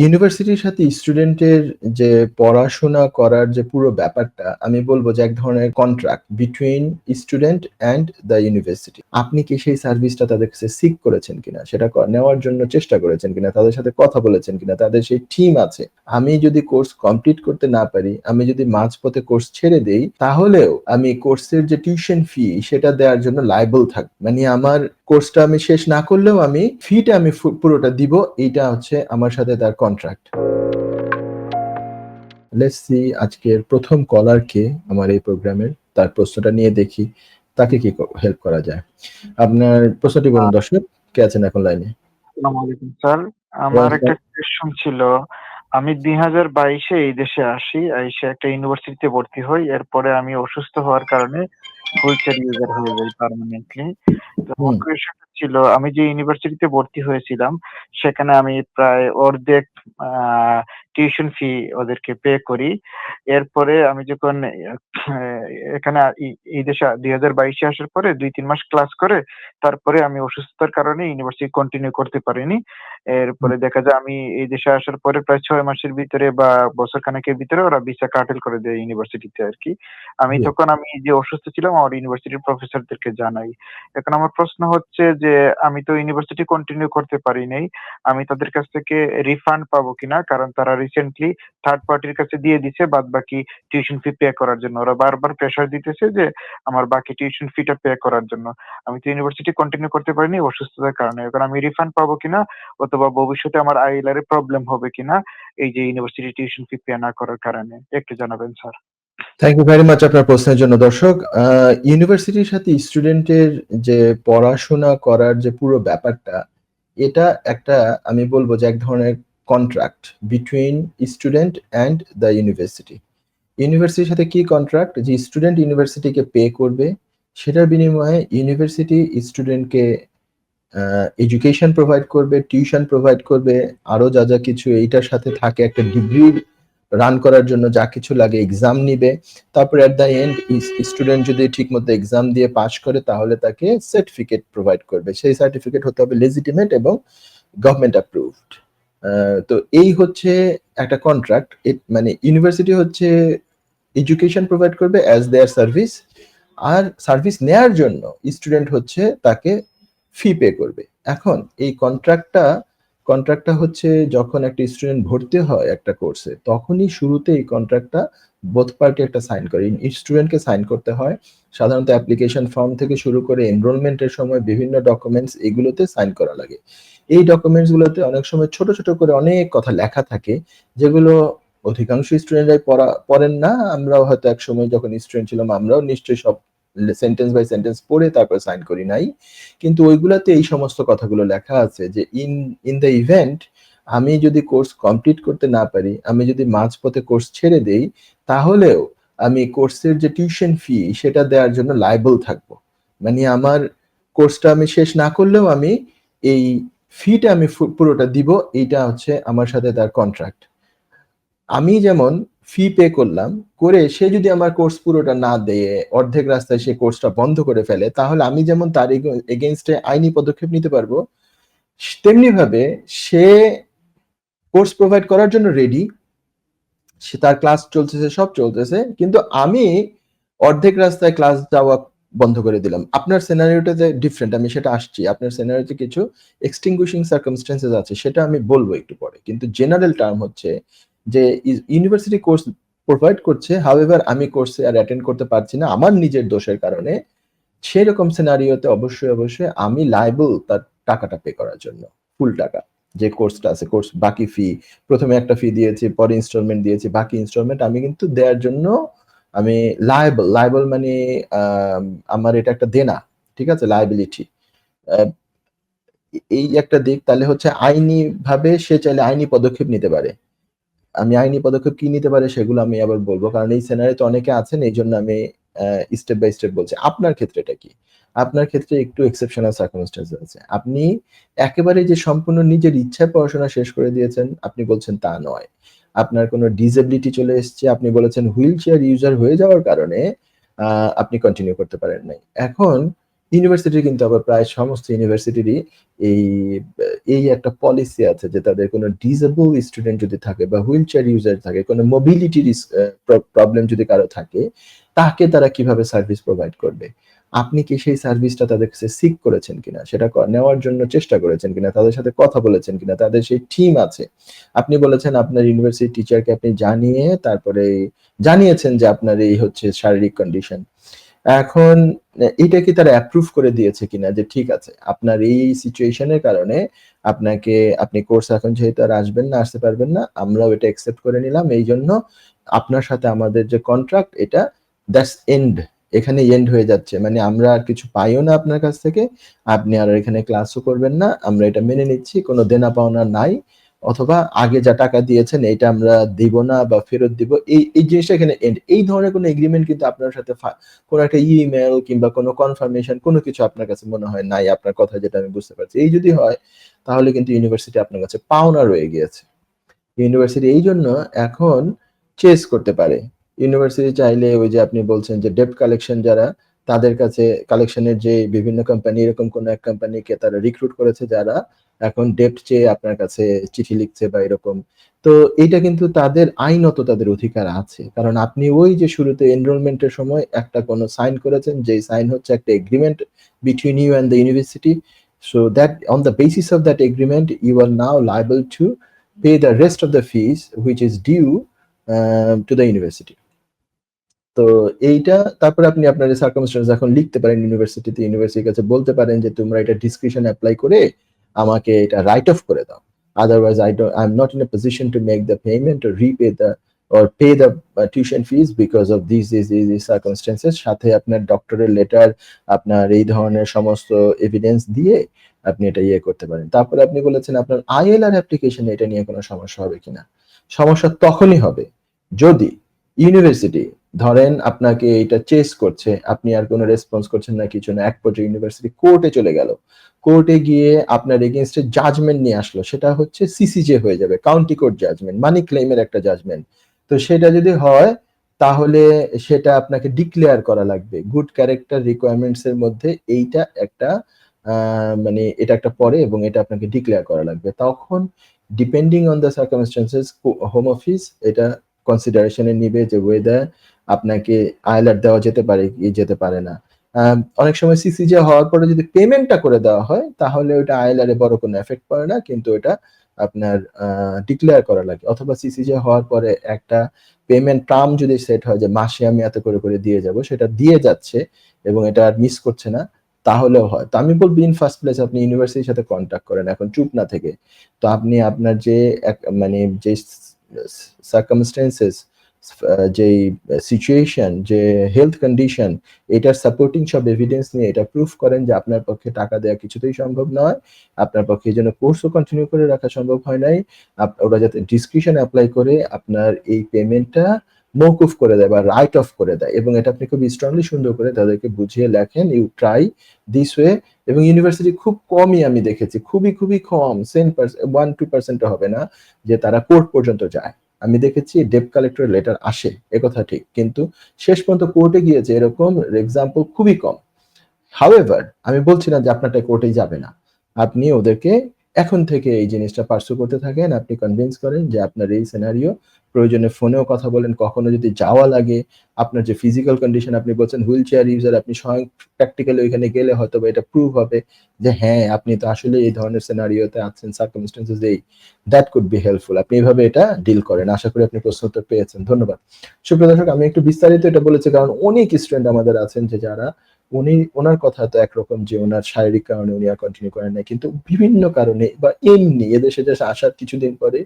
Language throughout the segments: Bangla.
ইউনিভার্সিটির সাথে স্টুডেন্টের যে পড়াশোনা করার যে পুরো ব্যাপারটা, আমি বলব যে এক ধরনের contract between student and the university আপনি কি সেই সার্ভিসটা তাদের কাছে সিক করেছেন কিনা, সেটা নেওয়ার জন্য চেষ্টা করেছেন কিনা, তাদের সাথে কথা বলেছেন কিনা, তাদের সেই টিম আছে। আমি যদি কোর্স কমপ্লিট করতে না পারি, আমি যদি মাঝপথে কোর্স ছেড়ে দেই, তাহলেও আমি কোর্সের যে টিউশন ফি সেটা দেওয়ার জন্য লাইবল থাক মানে আমার কোর্সটা আমি শেষ না করলেও আমি ফিটা আমি পুরোটা দিব, এইটা হচ্ছে আমার সাথে তার কন্ট্রাক্ট লেটস সি আজকের প্রথম কলার কে আমার এই প্রোগ্রামের তার প্রশ্নটা নিয়ে দেখি তাকে কি হেল্প করা যায়। আপনার প্রশ্নটি বলুন দর্শক কে আছেন এখন লাইনে আসসালামু আলাইকুম স্যার। আমার একটা কোয়েশ্চন ছিল আমি দুই হাজার বাইশে এই দেশে আসি এসে একটা ইউনিভার্সিটিতে ভর্তি হই এরপরে আমি অসুস্থ হওয়ার কারণে হুইলচেয়ার ইউজার হয়ে যাই পার্মানেন্টলি তো ছিল, আমি যে ইউনিভার্সিটিতে ভর্তি হয়েছিলাম, সেখানে আমি প্রায় অর্ধেক টিউশন ফি ওদেরকে পে করি। এরপরে আমি যখন এখানে এই- দেশে দুই হাজার বাইশে আসার পরে দুই তিন মাস ক্লাস করে তারপরে আমি অসুস্থতার কারণে ইউনিভার্সিটি কন্টিনিউ করতে পারিনি। এরপরে দেখা যায় আমি এই দেশে আসার পরে প্রায় ছয় মাসের ভিতরে বা বছর খানেকের ভিতরে ওরা ভিসা কাটেল করে দেয় ইউনিভার্সিটিতে আর কি আমি। তখন আমি যে অসুস্থ ছিলাম আমার ইউনিভার্সিটির প্রফেসরদেরকে জানাই। এখন আমার প্রশ্ন হচ্ছে যে আমি তো ইউনিভার্সিটি কন্টিনিউ করতে পারি নাই। আমি তাদের কাছ থেকে রিফান্ড পাবো কিনা? কারণ তারা রিসেন্টলি থার্ড পার্টির কাছে দিয়ে দিছে বাদ বাকি টিউশন ফি পে করার জন্য। ওরা বারবার প্রেশার দিতেছে যে, আমার বাকি টিউশন ফিটা পে করার জন্য। আমি তো ইউনিভার্সিটি কন্টিনিউ করতে পারিনি, অসুস্থতার কারণে। এখন আমি রিফান্ড পাবো কিনা, অথবা ভবিষ্যতে আমার আইএলআর এ প্রবলেম হবে কিনা, এই যে ইউনিভার্সিটি টিউশন ফি পে না করার কারণে। একটু জানাবেন, sir. Thank you very much আপনার প্রশ্নের জন্য। দর্শক ইউনিভার্সিটির সাথে স্টুডেন্টের যে পড়াশোনা করার যে পুরো ব্যাপারটা, এটা একটা, আমি বলব যে এক ধরনের contract between student and the university ইউনিভার্সিটির সাথে কি কন্ট্রাক্ট যে স্টুডেন্ট ইউনিভার্সিটিকে পে করবে, সেটার বিনিময়ে ইউনিভার্সিটি স্টুডেন্টকে এডুকেশন প্রোভাইড করবে টিউশন প্রোভাইড করবে, আরও যা যা কিছু এইটার সাথে থাকে, একটা ডিগ্রি রান করার জন্য যা কিছু লাগে এক্সাম নিবে। তারপর এট দ্য এন্ড স্টুডেন্ট যদি ঠিকমতো এক্সাম দিয়ে পাশ করে, তাহলে তাকে সার্টিফিকেট প্রোভাইড করবে। সেই সার্টিফিকেট হতে হবে লেজিটিমেট এবং গভর্নমেন্ট অ্যাপ্রুভড তো এই হচ্ছে একটা কন্ট্রাক্ট মানে ইউনিভার্সিটি হচ্ছে এডুকেশন প্রোভাইড করবে অ্যাজ দেয়ার সার্ভিস আর সার্ভিস নেয়ার জন্য স্টুডেন্ট হচ্ছে তাকে ফি পে করবে। এখন এই কন্ট্রাক্টটা কন্ট্রাক্টটা হচ্ছে যখন একটা স্টুডেন্ট ভর্তি হয় একটা কোর্সে তখনই শুরুতে এই কন্ট্রাক্টটা বোথ পার্টি একটা সাইন করে। স্টুডেন্টকে সাইন করতে হয়, সাধারণত অ্যাপ্লিকেশন ফর্ম থেকে শুরু করে এনরোলমেন্টের সময় বিভিন্ন ডকুমেন্টস এগুলোতে সাইন করা লাগে। এই ডকুমেন্টস গুলোতে অনেক সময় ছোট ছোট করে অনেক কথা লেখা থাকে, যেগুলো অধিকাংশ স্টুডেন্টরাই পড়া, পড়েন না। আমরাও হয়তো এক সময় যখন স্টুডেন্ট ছিলাম, আমরাও নিশ্চয়ই সব সেন্টেন্স বাই সেন্টেন্স পড়ে তারপর সাইন করি নাই। কিন্তু ওইগুলাতে এই সমস্ত কথাগুলো লেখা আছে যে ইন ইন দ্য ইভেন্ট আমি যদি কোর্স কমপ্লিট করতে না পারি, আমি যদি মাঝপথে কোর্স ছেড়ে দেই, তাহলেও আমি কোর্সের যে টিউশন ফি সেটা দেওয়ার জন্য লাইবল থাকব। মানে আমার কোর্সটা আমি শেষ না করলেও আমি এই ফিটা আমি পুরোটা দিব, এইটা হচ্ছে আমার সাথে তার কন্ট্রাক্ট আমি যেমন ফি পে করলাম, করে সে যদি আমার কোর্স পুরোটা না দিয়ে, অর্ধেক রাস্তায় সে কোর্সটা বন্ধ করে ফেলে, তাহলে আমি যেমন তার এগেনস্টে আইনি পদক্ষেপ নিতে পারব তেমনি ভাবে সে কোর্স প্রোভাইড করার জন্য রেডি সে তার ক্লাস চলতেছে, সব চলতেছে, কিন্তু আমি অর্ধেক রাস্তায় ক্লাস যাওয়া বন্ধ করে দিলাম। আপনার সিনারিওটাতে ডিফারেন্ট আমি সেটা আসছি। আপনার সিনারিওতে কিছু এক্সটিংগুইশিং সার্কামস্টেন্সেস আছে, সেটা আমি বলব একটু পরে। কিন্তু জেনারেল টার্ম হচ্ছে যে ইউনিভার্সিটি কোর্স প্রোভাইড করছে হাউএভার আমি কোর্সে আর অ্যাটেন্ড করতে পারছি না। আমার নিজের দোষের কারণে সেরকম সিনারিওতে অবশ্যই অবশ্যই আমি লাইবল তার টাকাটা পে করার জন্য ফুল টাকা। যে কোর্সটা আছে কোর্স বাকি ফি প্রথমে একটা ফি দিয়েছি, পরে ইনস্টলমেন্ট দিয়েছি, বাকি ইনস্টলমেন্ট আমি কিন্তু দেওয়ার জন্য আমি লাইবল লাইবল মানে আম, আমার এটা একটা দেনা ঠিক আছে? লাইবিলিটি এই একটা দিক তাহলে হচ্ছে আইনি ভাবে সে চাইলে আইনি পদক্ষেপ নিতে পারে। আমি আইনি পদক্ষেপ কি নিতে পারে সেগুলো আমি আবার বলব কারণ এই তো অনেকে আছেন এই জন্য আমি স্টেপ বাই স্টেপ বলছি। আপনার ক্ষেত্রে এটা কি? আপনার ক্ষেত্রে একটু এক্সেপশনাল সার্কামস্টেন্স আছে। আপনি একেবারে যে সম্পূর্ণ নিজের ইচ্ছায় পড়াশোনা শেষ করে দিয়েছেন আপনি বলছেন তা নয়। আপনার কোনো ডিসেবিলিটি চলে এসছে, আপনি বলেছেন হুইল চেয়ার ইউজার হয়ে যাওয়ার কারণে আপনি কন্টিনিউ করতে পারেন নাই। এখন ইউনিভার্সিটি কিন্তু আবার প্রায় সমস্ত ইউনিভার্সিটিরই এই এই একটা পলিসি আছে যে তাদের কোনো ডিসেবল স্টুডেন্ট যদি থাকে বা হুইল চেয়ার ইউজার থাকে, কোনো মোবিলিটির প্রবলেম যদি কারও থাকে তাকে তারা কীভাবে সার্ভিস প্রোভাইড করবে? আপনি কি সেই সার্ভিসটা তাদের কাছে সিক করেছেন কিনা? সেটা নেওয়ার জন্য চেষ্টা করেছেন কিনা? তাদের সাথে কথা বলেছেন কিনা? তাদের সেই টিম আছে। আপনি বলেছেন আপনার ইউনিভার্সিটি টিচারকে আপনি জানিয়ে তারপরে জানিয়েছেন যে আপনার এই হচ্ছে শারীরিক কন্ডিশন এখন, এটা কি তারা অ্যাপ্রুভ করে দিয়েছে কিনা? যে ঠিক আছে, আপনার এই সিচুয়েশনের কারণে আপনাকে, আপনি কোর্স এখন যেহেতু আর আসবেন না, আসতে পারবেন না, আমরাও এটা অ্যাকসেপ্ট করে নিলাম। এই জন্য আপনার সাথে আমাদের যে কন্ট্রাক্ট এটা দ্যাটস এন্ড। এখানে এন্ড হয়ে যাচ্ছে। মানে আমরা আর কিছু পাইও না আপনার কাছ থেকে। আপনি আর এখানে ক্লাসও করবেন না। আমরা এটা মেনে নিচ্ছি। কোনো দেনা পাওনা নাই। অথবা আগে যা টাকা দিয়েছেন এটা আমরা দিব না বা ফেরত দিব। এই এই জিনিসটা এখানে end। এই ধরনের কোনো এগ্রিমেন্ট কিন্তু আপনার সাথে কোনো একটা ইমেল কিংবা কোনো কনফার্মেশন কোনো কিছু আপনার কাছে মনে হয় নাই, আপনার কথা যেটা আমি বুঝতে পারছি। এই যদি হয়, তাহলে কিন্তু ইউনিভার্সিটি আপনার কাছে পাওনা রয়ে গিয়েছে। ইউনিভার্সিটি এই জন্য এখন চেস করতে পারে। ইউনিভার্সিটি চাইলে ওই যে আপনি বলছেন যে ডেপ কালেকশন যারা, তাদের কাছে কালেকশনের যে বিভিন্ন কোম্পানি এরকম কোন এক কোম্পানিকে তারা রিক্রুট করেছে যারা এখন ডেপ্ট চেয়ে আপনার কাছে চিঠি লিখছে বা এরকম। তো এটা কিন্তু তাদের আইনত তাদের অধিকার আছে। কারণ আপনি ওই যে শুরুতে এনরোলমেন্টের সময় একটা কোনো সাইন করেছেন যে সাইন হচ্ছে একটা agreement between you and the university so that on the basis of that agreement you are now liable to pay the rest of the fees which is due to the university তো এইটা তারপরে আপনি আপনার সার্কামস্টেন্স এখন লিখতে পারেন ইউনিভার্সিটিতে ইউনিভার্সিটির কাছে বলতে পারেন যে তোমরা এটা ডিসক্রিপশন অ্যাপ্লাই করে আমাকে এটা রাইট অফ করে দাও। Otherwise I don't I am not in a position to make the payment repay the or pay the uh, tuition fees because of these these these, these সাথে আপনার ডক্টরের লেটার আপনার এই ধরনের সমস্ত এভিডেন্স দিয়ে আপনি এটা ইয়ে করতে পারেন। তারপরে আপনি বলেছেন আপনার আইএলআর অ্যাপ্লিকেশন এটা নিয়ে কোনো সমস্যা হবে কিনা? সমস্যা তখনই হবে যদি ইউনিভার্সিটি ধরেন আপনাকে এটা চেস করছে, আপনি আর কোনো রেসপন্স করছেন না, কিছু না, এক পর্যায়ে ইউনিভার্সিটি কোর্টে চলে গেল। কোর্টে গিয়ে আপনার এগেনস্টে জাজমেন্ট নিয়ে আসলো, সেটা হচ্ছে সিসিজে হয়ে যাবে কাউন্টি কোর্ট জাজমেন্ট মানি ক্লেমের একটা জাজমেন্ট তো সেটা যদি হয়, তাহলে সেটা আপনাকে ডিক্লেয়ার করা লাগবে। গুড ক্যারেক্টার রিকোয়ারমেন্টস এর মধ্যে এইটা একটা মানে এটা একটা পরে এবং এটা আপনাকে ডিক্লেয়ার করা লাগবে। তখন depending on the circumstances home office এটা কনসিডারেশনে নিবে যে ওয়েদার আপনাকে আইলার দেওয়া যেতে পারে কি যেতে পারে না। অনেক সময় সিসিজে হওয়ার পরে যদি পেমেন্টটা করে দেওয়া হয়, তাহলে ওটা আইলারে বড় কোনো এফেক্ট পড়ে না, কিন্তু এটা আপনার ডিক্লেয়ার করা লাগে। অথবা সিসিজে হওয়ার পরে একটা পেমেন্ট টার্ম যদি সেট হয় যে মাসে আমি এত করে করে দিয়ে যাব, সেটা দিয়ে যাচ্ছে এবং এটা আর মিস করছে না, তাহলেও হয়। তো আমি বলব ইন ফার্স্ট প্লেস আপনি ইউনিভার্সিটির সাথে কন্ট্যাক্ট করেন, এখন চুপ না থেকে। তো আপনি আপনার যে মানে যে সার্কামস্টেন্সেস যেই সিচুয়েশন যে হেলথ কন্ডিশন এটার সাপোর্টিং সব এভিডেন্স নিয়ে এটা প্রুফ করেন যে আপনার পক্ষে টাকা দেওয়া কিছুতেই সম্ভব নয়। আপনার পক্ষে এই জন্য কোর্সও কন্টিনিউ করে রাখা সম্ভব হয় নাই। ওরা যাতে ডিসক্রিপশন অ্যাপ্লাই করে আপনার এই পেমেন্টটা মৌকুফ করে দেয় বা রাইট অফ করে দেয় এবং এটা আপনি খুব স্ট্রংলি সুন্দর করে তাদেরকে বুঝিয়ে লেখেন ইউ ট্রাই দিস ওয়ে এবং ইউনিভার্সিটি খুব কমই আমি দেখেছি, খুবই খুবই কম সেন ওয়ান টু পার্সেন্ট হবে না যে তারা কোর্ট পর্যন্ত যায়। আমি দেখেছি ডেপ কালেক্টরের লেটার আসে একথা ঠিক, কিন্তু শেষ পর্যন্ত কোর্টে গিয়েছে এরকম এক্সাম্পল খুবই কম। হাউএভার আমি বলছি না যে আপনারটা কোর্টে যাবে না। আপনি ওদেরকে এখন থেকে এই জিনিসটা পার্সু করতে থাকেন, আপনি কনভিন্স করেন যে আপনার এই সিনারিও প্রয়োজনে ফোনেও কথা বলেন, কখনো যদি যাওয়া লাগে, আপনার যে ফিজিক্যাল কন্ডিশন আপনি বলছেন হুইল চেয়ার ইউজার আপনি স্বয়ং প্র্যাকটিক্যালি ওইখানে গেলে হয়তো এটা প্রুভ হবে যে হ্যাঁ আপনি তো আসলে এই ধরনের সিনারিওতে আছেন সার্কামস্টেন্সেস এই দ্যাট কুড বি হেল্পফুল আপনি এইভাবে এটা ডিল করেন, আশা করি আপনি প্রশ্ন উত্তর পেয়েছেন, ধন্যবাদ। সুপ্রিয় দর্শক, আমি একটু বিস্তারিত এটা বলেছি, কারণ অনেক স্টুডেন্ট আমাদের আছেন যে যারা উনি, ওনার কথা তো একরকম যে ওনার শারীরিক কারণে উনি আর কন্টিনিউ করেন না কিন্তু বিভিন্ন কারণে বা এমনি এদেশে দেশে আসার কিছুদিন পরে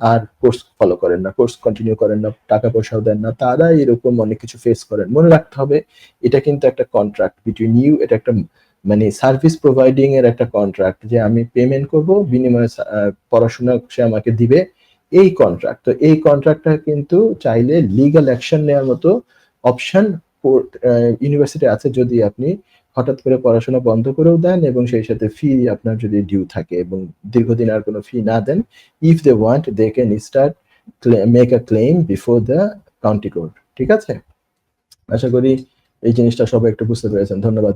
আর কোর্স ফলো করেন না কোর্স কন্টিনিউ করেন না, টাকা পয়সাও দেন না তারা এরকম অনেক কিছু ফেস করেন। মনে রাখতে হবে, এটা কিন্তু একটা কন্ট্রাক্ট বিটুইন ইউ এটা একটা মানে সার্ভিস প্রোভাইডিং এর একটা কন্ট্রাক্ট যে আমি পেমেন্ট করব, বিনিময়ে পড়াশোনা সে আমাকে দিবে, এই কন্ট্রাক্ট তো এই কন্ট্রাক্টটা কিন্তু চাইলে লিগ্যাল অ্যাকশন নেওয়ার মতো অপশন ইউনিভার্সিটি আছে যদি আপনি হঠাৎ করে পড়াশোনা বন্ধ করেও দেন এবং সেই সাথে ফি আপনার যদি ডিউ থাকে এবং দীর্ঘদিন আর কোনো ফি না দেন if they want they can start make a claim before the county court ঠিক আছে? আশা করি এই জিনিসটা সবাই একটু বুঝতে পেরেছেন, ধন্যবাদ।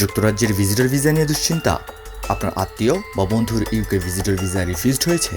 যুক্তরাজ্যের ভিজিটর ভিসা নিয়ে দুশ্চিন্তা? আপনার আত্মীয় বা বন্ধুর ইউকে ভিজিটর ভিসা রিফিউজড হয়েছে?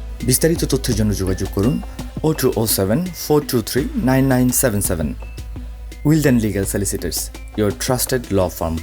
বিস্তারিত তথ্যের জন্য যোগাযোগ করুন o two o seven four two three nine nine seven seven Wilden legal solicitors your trusted law firm